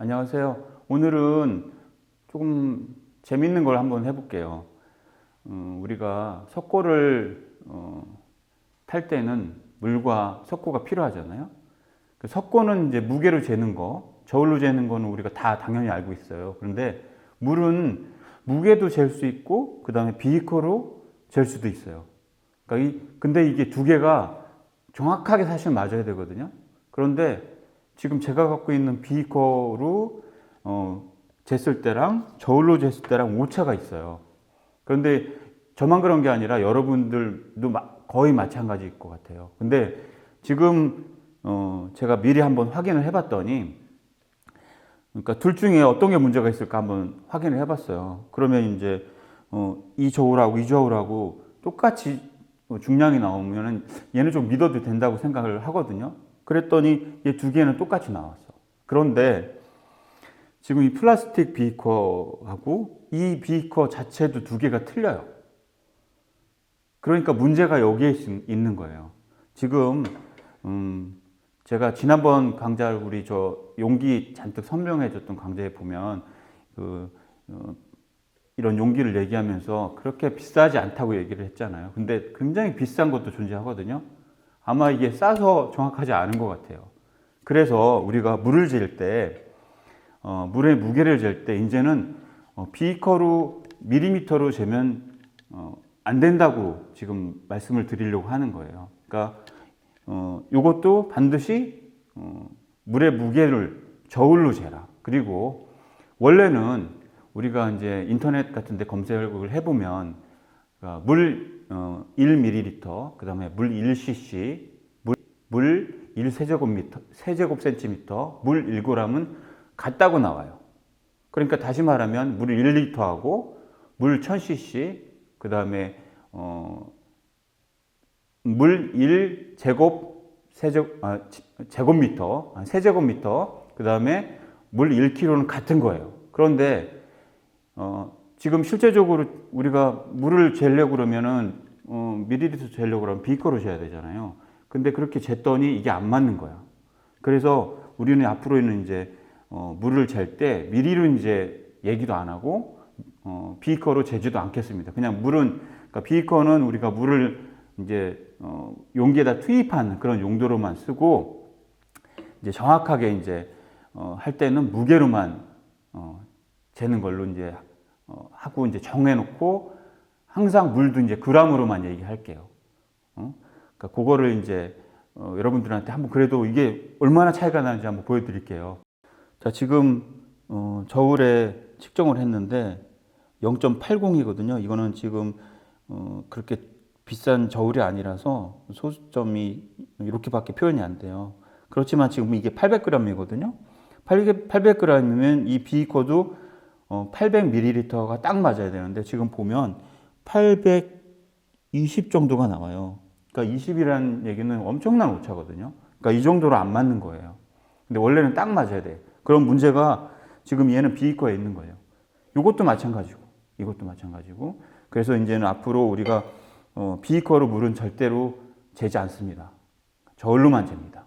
안녕하세요. 오늘은 조금 재밌는 걸 한번 해볼게요. 음, 우리가 석고를 어, 탈 때는 물과 석고가 필요하잖아요. 그 석고는 이제 무게로 재는 거, 저울로 재는 거는 우리가 다 당연히 알고 있어요. 그런데 물은 무게도 잴 수 있고, 그 다음에 비이커로 잴 수도 있어요. 그러니까 이, 근데 이게 두 개가 정확하게 사실 맞아야 되거든요. 그런데 지금 제가 갖고 있는 비이커로 어, 쟀을 때랑 저울로 쟀을 때랑 오차가 있어요. 그런데 저만 그런 게 아니라 여러분들도 마- 거의 마찬가지일 것 같아요. 근데 지금 어, 제가 미리 한번 확인을 해봤더니 그러니까 둘 중에 어떤 게 문제가 있을까 한번 확인을 해봤어요. 그러면 이제 어, 이 저울하고 이 저울하고 똑같이 어, 중량이 나오면은 얘는 좀 믿어도 된다고 생각을 하거든요. 그랬더니 얘두 개는 똑같이 나왔어. 그런데 지금 이 플라스틱 비커하고 이 비커 자체도 두 개가 틀려요. 그러니까 문제가 여기에 있- 있는 거예요. 지금 음, 제가 지난번 강좌 우리 저 용기 잔뜩 설명해줬던 강좌에 보면 그 어, 이런 용기를 얘기하면서 그렇게 비싸지 않다고 얘기를 했잖아요. 근데 굉장히 비싼 것도 존재하거든요. 아마 이게 싸서 정확하지 않은 것 같아요. 그래서 우리가 물을 잴 때, 어, 물의 무게를 잴 때, 이제는 어, 비커로, 미리미터로 재면 어, 안 된다고 지금 말씀을 드리려고 하는 거예요. 그러니까, 어, 요것도 반드시 어, 물의 무게를 저울로 재라. 그리고 원래는 우리가 이제 인터넷 같은 데 검색을 해보면 그러니까 물 어, 1ml, 그 다음에 물 1cc, 물, 물 1세제곱미터, 세제곱센티미터, 물 1g은 같다고 나와요. 그러니까 다시 말하면 물 1리터하고 물 1000cc, 그 다음에 어, 물 1제곱 세제, 아, 지- 제곱미터, 아, 세제곱미터, 그 다음에 물 1kg는 같은 거예요. 그런데 어, 지금 실제적으로 우리가 물을 재려고 그러면은 어, 미리리터 재려고 그러면 비커로 재야 되잖아요. 근데 그렇게 쟀더니 이게 안 맞는 거야. 그래서 우리는 앞으로는 이제 어, 물을 잴 때 미리로 이제 얘기도 안 하고 어, 비커로 재지도 않겠습니다. 그냥 물은 그러니까 비커는 우리가 물을 이제 어, 용기에다 투입한 그런 용도로만 쓰고 이제 정확하게 이제 어, 할 때는 무게로만 어, 재는 걸로 이제 어, 하고 이제 정해놓고 항상 물도 이제 그람으로만 얘기할게요. 어? 그러니까 그거를 이제 어, 여러분들한테 한번 그래도 이게 얼마나 차이가 나는지 한번 보여드릴게요. 자 지금 어, 저울에 측정을 했는데 0.80이거든요. 이거는 지금 어, 그렇게 비싼 저울이 아니라서 소수점이 이렇게밖에 표현이 안 돼요. 그렇지만 지금 이게 800g이거든요. 800g이면 이 비커도 어, 800ml가 딱 맞아야 되는데 지금 보면 820 정도가 나와요. 그러니까 20이라는 얘기는 엄청난 오차거든요. 그러니까 이 정도로 안 맞는 거예요. 근데 원래는 딱 맞아야 돼. 그런 문제가 지금 얘는 비이커에 있는 거예요. 이것도 마찬가지고, 이것도 마찬가지고. 그래서 이제는 앞으로 우리가 어, 비이커로 물은 절대로 재지 않습니다. 저울로만 잽니다.